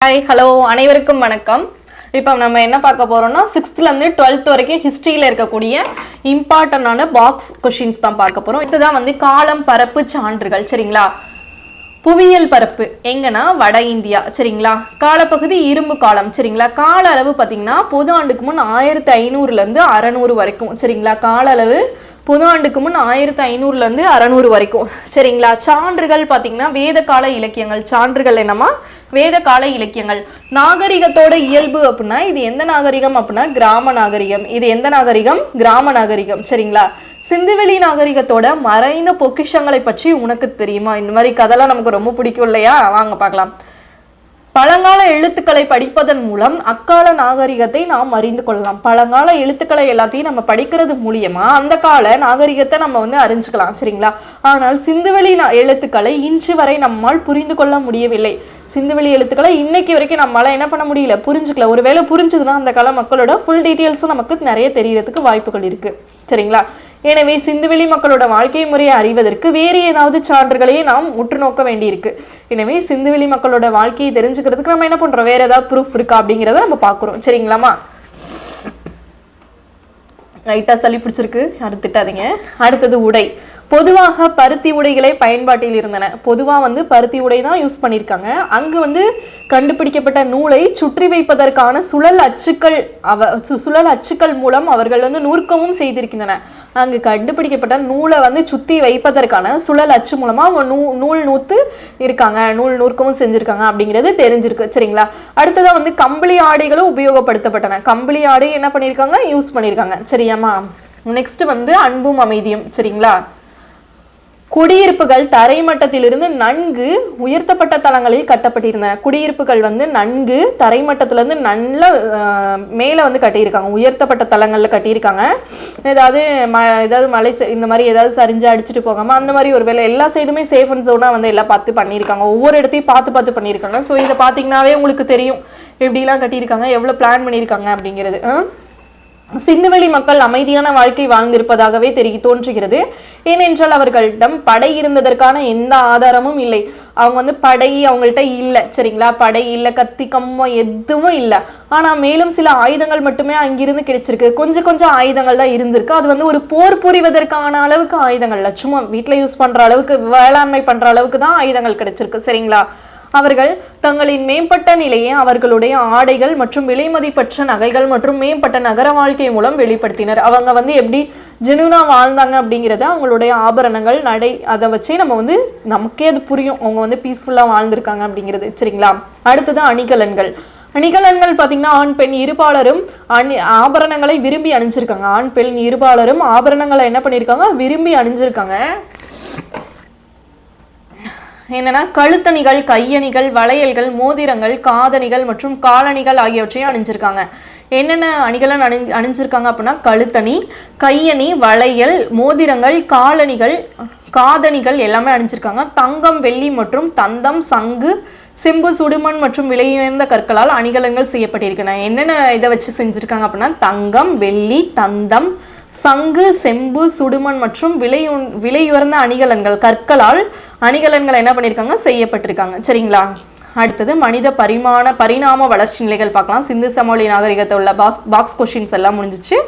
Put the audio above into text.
Hi hello அனைவருக்கும் வணக்கம். இப்போ நம்ம என்ன பார்க்க போகிறோம்னா சிக்ஸ்த்துலேருந்து டுவெல்த் வரைக்கும் ஹிஸ்ட்ரியில் இருக்கக்கூடிய இம்பார்ட்டண்டான பாக்ஸ் கொஷின்ஸ் தான் பார்க்க போகிறோம் இதுதான் வந்து காலம் பரப்பு சான்றுகள் சரிங்களா? புவியியல் பரப்பு எங்கன்னா வட இந்தியா சரிங்களா? காலப்பகுதி இரும்பு காலம் சரிங்களா? கால அளவு பார்த்தீங்கன்னா பொது ஆண்டுக்கு முன் ஆயிரத்தி ஐநூறுலேருந்து அறநூறு வரைக்கும் சரிங்களா? கால அளவு பொது ஆண்டுக்கு முன் ஆயிரத்தி ஐநூறுலேருந்து அறநூறு வரைக்கும் சரிங்களா? சான்றுகள் பார்த்தீங்கன்னா வேத கால இலக்கியங்கள் சான்றுகள் என்னமா வேத கால இலக்கியங்கள். நாகரிகத்தோட இயல்பு அப்படின்னா இது எந்த நாகரிகம் அப்படின்னா கிராம நாகரிகம். இது எந்த நாகரிகம்? கிராம நாகரிகம். சரிங்களா? சிந்துவெளி நாகரிகத்தோட மறைந்த பொக்கிஷங்களை பற்றி உனக்கு தெரியுமா? இந்த மாதிரி கதைலாம் நமக்கு ரொம்ப பிடிக்கும் இல்லையா? வாங்க பார்க்கலாம். பழங்கால எழுத்துக்களை படிப்பதன் மூலம் அக்கால நாகரிகத்தை நாம் அறிந்து கொள்ளலாம். பழங்கால எழுத்துக்களை எல்லாத்தையும் நம்ம படிக்கிறது மூலியமா அந்த கால நாகரிகத்தை நம்ம வந்து அறிஞ்சுக்கலாம். சரிங்களா? ஆனால் சிந்துவெளி நா- எழுத்துக்களை இன்று வரை நம்மால் புரிந்து கொள்ள முடியவில்லை. சிந்துவெளி எழுத்துக்களை இன்னைக்கு வரைக்கும் நம்மளால் என்ன பண்ண முடியல? புரிஞ்சுக்கல. ஒருவேளை புரிஞ்சுதுன்னா அந்த கால மக்களோட ஃபுல் டீட்டெயில்ஸும் நமக்கு நிறைய தெரியறதுக்கு வாய்ப்புகள் இருக்குது சரிங்களா? எனவே சிந்துவெளி மக்களோட வாழ்க்கை முறையை அறிவதற்கு வேறு ஏதாவது சான்றுகளையே நாம் உற்று நோக்க வேண்டியிருக்கு. எனவே சிந்துவெளி மக்களோட வாழ்க்கையை தெரிஞ்சுக்கிறதுக்கு நம்ம என்ன பண்ணுறோம் வேறு ஏதாவது ப்ரூஃப் இருக்கா அப்படிங்கிறத நம்ம பார்க்குறோம். சரிங்களாமா லைட்டாக சளி பிடிச்சிருக்கு. யாரும் திட்டாதீங்க. அடுத்தது உடை. பொதுவாக பருத்தி உடைகளே பயன்பாட்டில் இருந்தன. பொதுவாக வந்து பருத்தி உடை தான் யூஸ் பண்ணியிருக்காங்க அங்கு வந்து கண்டுபிடிக்கப்பட்ட நூலை சுற்றி வைப்பதற்கான சுழல் அச்சுக்கள் அவ சு- சுழல் அச்சுக்கள் மூலம் அவர்கள் வந்து நூற்கவும் செய்திருக்கின்றன. அங்கு கண்டுபிடிக்கப்பட்ட நூலை வந்து சுத்தி வைப்பதற்கான சுழல் அச்சு மூலமா அவங்க நூ நூல் நூத்து இருக்காங்க. நூல் நூற்கவும் செஞ்சிருக்காங்க அப்படிங்கிறது தெரிஞ்சிருக்கு. சரிங்களா? அடுத்ததாக வந்து கம்பளி ஆடைகளும் உபயோகப்படுத்தப்பட்டன. கம்பளி ஆடை என்ன பண்ணியிருக்காங்க யூஸ் பண்ணியிருக்காங்க சரியாம்மா? நெக்ஸ்ட் வந்து அன்பும் அமைதியும். சரிங்களா? குடியிருப்புகள் தரைமட்டத்திலிருந்து நன்கு உயர்த்தப்பட்ட தளங்களில் கட்டப்பட்டிருந்தன குடியிருப்புகள் வந்து நன்கு தரைமட்டத்திலிருந்து நல்ல மேலே வந்து கட்டியிருக்காங்க. உயர்த்தப்பட்ட தளங்களில் கட்டியிருக்காங்க. ஏதாவது ம ஏதாவது மலை இந்த மாதிரி ஏதாவது சரிஞ்சு அடிச்சுட்டு போகாமல் அந்த மாதிரி ஒரு வேலை. எல்லா சைடுமே சேஃப் அண்ட் சோனாக வந்து எல்லாம் பார்த்து பண்ணியிருக்காங்க. ஒவ்வொரு இடத்தையும் பார்த்து பார்த்து பண்ணியிருக்காங்க. ஸோ இதை பார்த்தீங்கன்னாவே உங்களுக்கு தெரியும். எப்படிலாம் கட்டியிருக்காங்க எவ்வளோ பிளான் பண்ணியிருக்காங்க அப்படிங்கிறது. ஆ? சிந்துவெளி மக்கள் அமைதியான வாழ்க்கை வாழ்ந்திருப்பதாகவே தெரிய தோன்றுகிறது. ஏனென்றால் அவர்களிடம் படை இருந்ததற்கான எந்த ஆதாரமும் இல்லை. அவங்க வந்து படை அவங்கள்ட்ட இல்லை சரிங்களா? படை இல்லை கத்தி கம்மம் எதுவும் இல்லை. ஆனால் மேலும் சில ஆயுதங்கள் மட்டுமே அங்கிருந்து கிடைச்சிருக்கு. கொஞ்சம் கொஞ்சம் ஆயுதங்கள் தான் இருந்திருக்கு. அது வந்து ஒரு போர் புரிவதற்கான அளவுக்கு ஆயுதங்கள் சும்மா வீட்டில் யூஸ் பண்ணுற அளவுக்கு வேளாண்மை பண்ணுற அளவுக்கு தான் ஆயுதங்கள் கிடைச்சிருக்கு சரிங்களா? அவர்கள் தங்களின் மேம்பட்ட நிலையை அவர்களுடைய ஆடைகள் மற்றும் விலைமதிப்பற்ற நகைகள் மற்றும் மேம்பட்ட நகர வாழ்க்கை மூலம் வெளிப்படுத்தினர். அவங்க வந்து எப்படி ஜெனுனா வாழ்ந்தாங்க அப்படிங்கிறத அவங்களுடைய ஆபரணங்கள் நடை அதை வச்சே நம்ம வந்து நமக்கே அது புரியும். அவங்க வந்து பீஸ்ஃபுல்லாக வாழ்ந்திருக்காங்க அப்படிங்கிறது. சரிங்களா? அடுத்தது அணிகலன்கள். அணிகலன்கள் பார்த்தீங்கன்னா ஆண் பெண் இருபாலரும் அணி ஆபரணங்களை விரும்பி அணிஞ்சிருக்காங்க. ஆண் பெண் இருபாலரும் ஆபரணங்களை என்ன பண்ணியிருக்காங்க விரும்பி அணிஞ்சிருக்காங்க. என்னன்னா கழுத்தணிகள் கையணிகள் வளையல்கள் மோதிரங்கள் காதணிகள் மற்றும் காலணிகள் ஆகியவற்றையும் அணிஞ்சிருக்காங்க. என்னென்ன அணிகலன் அணி அணிஞ்சிருக்காங்க அப்படின்னா கழுத்தணி கையணி வளையல் மோதிரங்கள் காலணிகள் காதணிகள் எல்லாமே அணிஞ்சிருக்காங்க. தங்கம் வெள்ளி மற்றும் தந்தம் சங்கு செம்பு சுடுமண் மற்றும் விலையுயர்ந்த கற்களால் அணிகலன்கள் செய்யப்பட்டிருக்கின்றன. என்னென்ன இதை வச்சு செஞ்சுருக்காங்க அப்படின்னா தங்கம் வெள்ளி தந்தம் சங்கு செம்பு சுடுமண் மற்றும் விலை விலையுயர்ந்த அணிகலன்கள் கற்களால் அணிகலன்கள் என்ன பண்ணியிருக்காங்க செய்யப்பட்டிருக்காங்க. சரிங்களா? அடுத்தது மனித பரிமாண பரிணாம வளர்ச்சி நிலைகள் பார்க்கலாம். சிந்து சமவெளி நாகரிகத்தை உள்ள பாக்ஸ் பாக்ஸ் கொஷின்ஸ் எல்லாம் முடிஞ்சிச்சு.